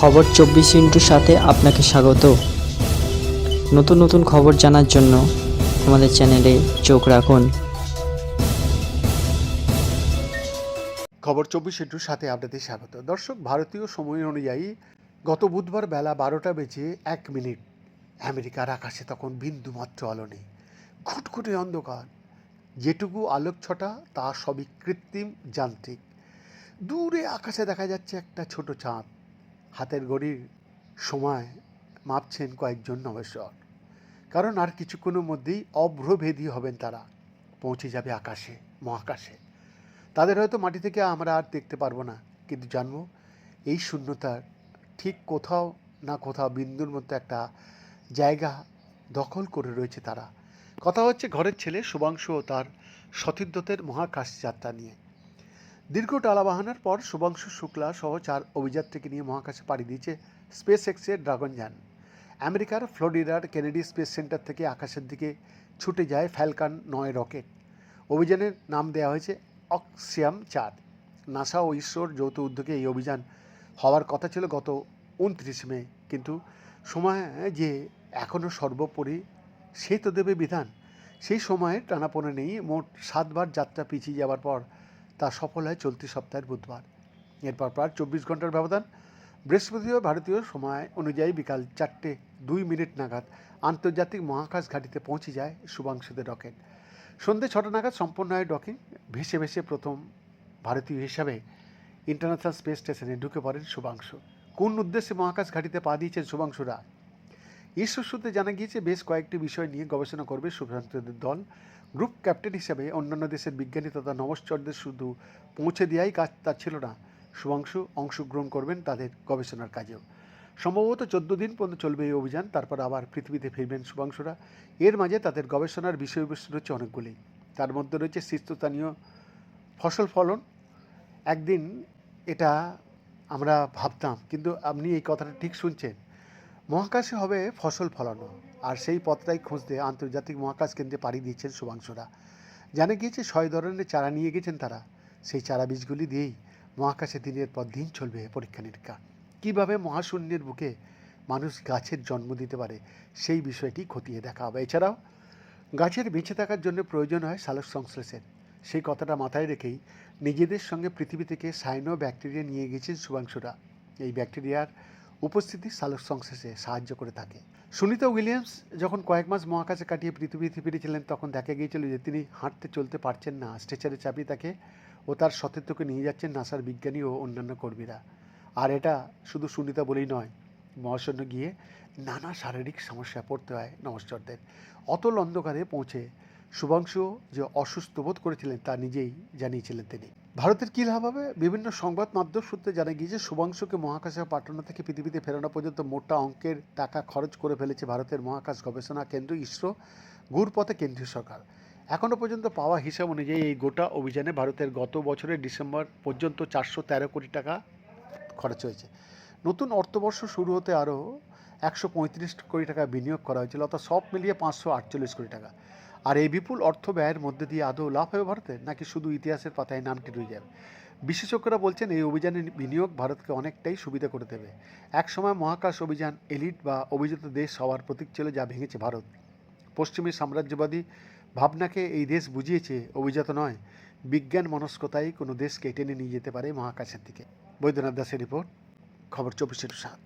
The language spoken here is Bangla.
খবর চব্বিশ ইন্টুর সাথে আপনাকে স্বাগত। নতুন নতুন খবর জানার জন্য আমাদের চ্যানেলে চোখ রাখুন। খবর চব্বিশ ইন্টুর সাথে আপনাদের স্বাগত। দর্শক, ভারতীয় সময় অনুযায়ী গত বুধবার বেলা বারোটা বেজে এক মিনিট আমেরিকার আকাশে তখন বিন্দু মাত্র আলো নেই। খুটখুটে অন্ধকার। যেটুকু আলোক ছটা তা সবই কৃত্রিম যান্ত্রিক। দূরে আকাশে দেখা যাচ্ছে একটা ছোট চাঁদ। হাতের ঘড়ির সময় মাপছেন কয়েকজন নবেশ্বর। কারণ আর কিছুক্ষণের মধ্যেই অভ্রভেদী হবেন তারা। পৌঁছে যাবে আকাশে, মহাকাশে। তাদের হয়তো মাটি থেকে আমরা আর দেখতে পারব না। কিন্তু জানব, এই শূন্যতার ঠিক কোথাও না কোথাও বিন্দুর মতো একটা জায়গা দখল করে রয়েছে তারা। কথা হচ্ছে, ঘরের ছেলে শুভাংশু ও তার সতীর্থদের মহাকাশ যাত্রা নিয়ে। দীর্ঘ টালাবাহানার পর শুভাংশু শুক্লা সহ চার অভিযাত্রীকে নিয়ে মহাকাশে পাড়ি দিয়েছে স্পেস এক্সের ড্রাগন যান। আমেরিকার ফ্লোরিডার কেনেডি স্পেস সেন্টার থেকে আকাশের দিকে ছুটে যায় ফ্যালকান নয় রকেট। অভিযানের নাম দেওয়া হয়েছে অক্সিয়াম চার। নাসা ও ইসরোর যৌথ উদ্যোগে এই অভিযান হওয়ার কথা ছিল গত উনত্রিশ মে, কিন্তু সময় যে এখনও সর্বোপরি সে তো দেবে বিধান। সেই সময়ে টানাপোনা নেই মোট সাতবার যাত্রা পিছিয়ে যাওয়ার পর তা সফল হয় চলতি সপ্তাহের বুধবার। এরপর প্রায় চব্বিশ ঘণ্টার ব্যবধান। বৃহস্পতিবার ভারতীয় সময় অনুযায়ী বিকাল চারটে দুই মিনিট নাগাদ আন্তর্জাতিক মহাকাশ ঘাঁটিতে পৌঁছে যায় শুভাংশুদের রকেট। সন্ধ্যে ছটা নাগাদ সম্পন্ন হয় ডকিং। ভেসে ভেসে প্রথম ভারতীয় হিসাবে ইন্টারন্যাশনাল স্পেস স্টেশনে ঢুকে পড়েন শুভাংশু। কোন উদ্দেশ্যে মহাকাশ ঘাঁটিতে পা দিয়েছেন শুভাংশুরা? ঈশ্বর সূত্রে জানা গিয়েছে, বেশ কয়েকটি বিষয় নিয়ে গবেষণা করবে শুভ্রান্তদের দল। গ্রুপ ক্যাপ্টেন হিসেবে অন্যান্য দেশের বিজ্ঞানী তথা নভশ্চরদের শুধু পৌঁছে দেওয়াই কাজ তা ছিল না, শুভাংশু অংশগ্রহণ করবেন তাদের গবেষণার কাজেও। সম্ভবত চোদ্দ দিন পর্যন্ত চলবে এই অভিযান, তারপর আবার পৃথিবীতে ফিরবেন শুভাংশুরা। এর মাঝে তাদের গবেষণার বিষয়বস্তু রয়েছে অনেকগুলি। তার মধ্যে রয়েছে শীর্ষস্থানীয় ফসল ফলন। একদিন এটা আমরা ভাবতাম, কিন্তু আপনি এই কথাটা ঠিক শুনছেন। মহাকাশে হবে ফসল ফলানো, আর সেই পথটাই খুঁজতে আন্তর্জাতিক মহাকাশ কেন্দ্রে পাড়ি দিয়েছেন শুভাংশুরা। জানা গিয়েছে, ছয় ধরনের চারা নিয়ে গেছেন তারা। সেই চারা বীজগুলি দিয়েই মহাকাশে দিনের পর দিন চলবে পরীক্ষা নিরীক্ষা। কীভাবে মহাশূন্যের বুকে মানুষ গাছের জন্ম দিতে পারে, সেই বিষয়টি খতিয়ে দেখা হবে। এছাড়াও, গাছের বেঁচে থাকার জন্য প্রয়োজন হয় সালোক সংশ্লেষের। সেই কথাটা মাথায় রেখেই নিজেদের সঙ্গে পৃথিবী থেকে সাইনো ব্যাকটেরিয়া নিয়ে গেছেন শুভাংশুরা। এই ব্যাকটেরিয়ার উপস্থিতি সালোক সংশ্লেষে সাহায্য করে থাকে। সুনিতা উইলিয়ামস যখন কয়েক মাস মহাকাশে কাটিয়ে পৃথিবীতে ফিরেছিলেন তখন দেখা গিয়েছিল যে তিনি হাঁটতে চলতে পারছেন না, স্ট্রেচারে চাপিয়ে তাকে ও তার সতীর্থকে নিয়ে যাচ্ছেন নাসার বিজ্ঞানী ও অন্যান্য কর্মীরা। আর এটা শুধু সুনিতা বলেই নয়, মহাশূন্য গিয়ে নানা শারীরিক সমস্যায় পড়তে হয় নমস্কারদের। অতল অন্ধকারে পৌঁছে শুভাংশু যে অসুস্থ বোধ করেছিলেন তা নিজেই জানিয়েছিলেন তিনি। ভারতের কী লাভ হবে? বিভিন্ন সংবাদ মাধ্যম সূত্রে জানা গিয়েছে, শুভাংশুকে মহাকাশে পাঠানো থেকে পৃথিবীতে ফেরানো পর্যন্ত মোটা অঙ্কের টাকা খরচ করে ফেলেছে ভারতের মহাকাশ গবেষণা কেন্দ্র ইসরো ঘুরপথে কেন্দ্রীয় সরকার। এখনও পর্যন্ত পাওয়া হিসাব অনুযায়ী এই গোটা অভিযানে ভারতের গত বছরের ডিসেম্বর পর্যন্ত চারশো তেরো কোটি টাকা খরচ হয়েছে। নতুন অর্থবর্ষ শুরু হতে আরও একশো পঁয়ত্রিশ কোটি টাকা বিনিয়োগ করা হয়েছিল, অর্থাৎ সব মিলিয়ে পাঁচশো আটচল্লিশ কোটি টাকা। আর এই বিপুল অর্থ ব্যয়ের মধ্যে দিয়ে আদৌ লাভ হবে ভারতের নাকি শুধু ইতিহাসের পাতায় নামটি রয়ে যাবে? বিশেষজ্ঞরা বলছেন এই অভিযানের বিনিয়োগ ভারতকে অনেকটাই সুবিধা করে দেবে। একসময় মহাকাশ অভিযান, এলিট বা অভিজাত দেশ হওয়ার প্রতীক ছিল যা ভেঙেছে ভারত। পশ্চিমী সাম্রাজ্যবাদী ভাবনাকে এই দেশ বুঝিয়েছে, অভিজাত নয়। বিজ্ঞান মনস্কতাই কোনো দেশকে টেনে নিয়ে যেতে পারে মহাকাশের দিকে। বৈদ্যনাথ দাসের রিপোর্ট, খবর চব্বিশের সাত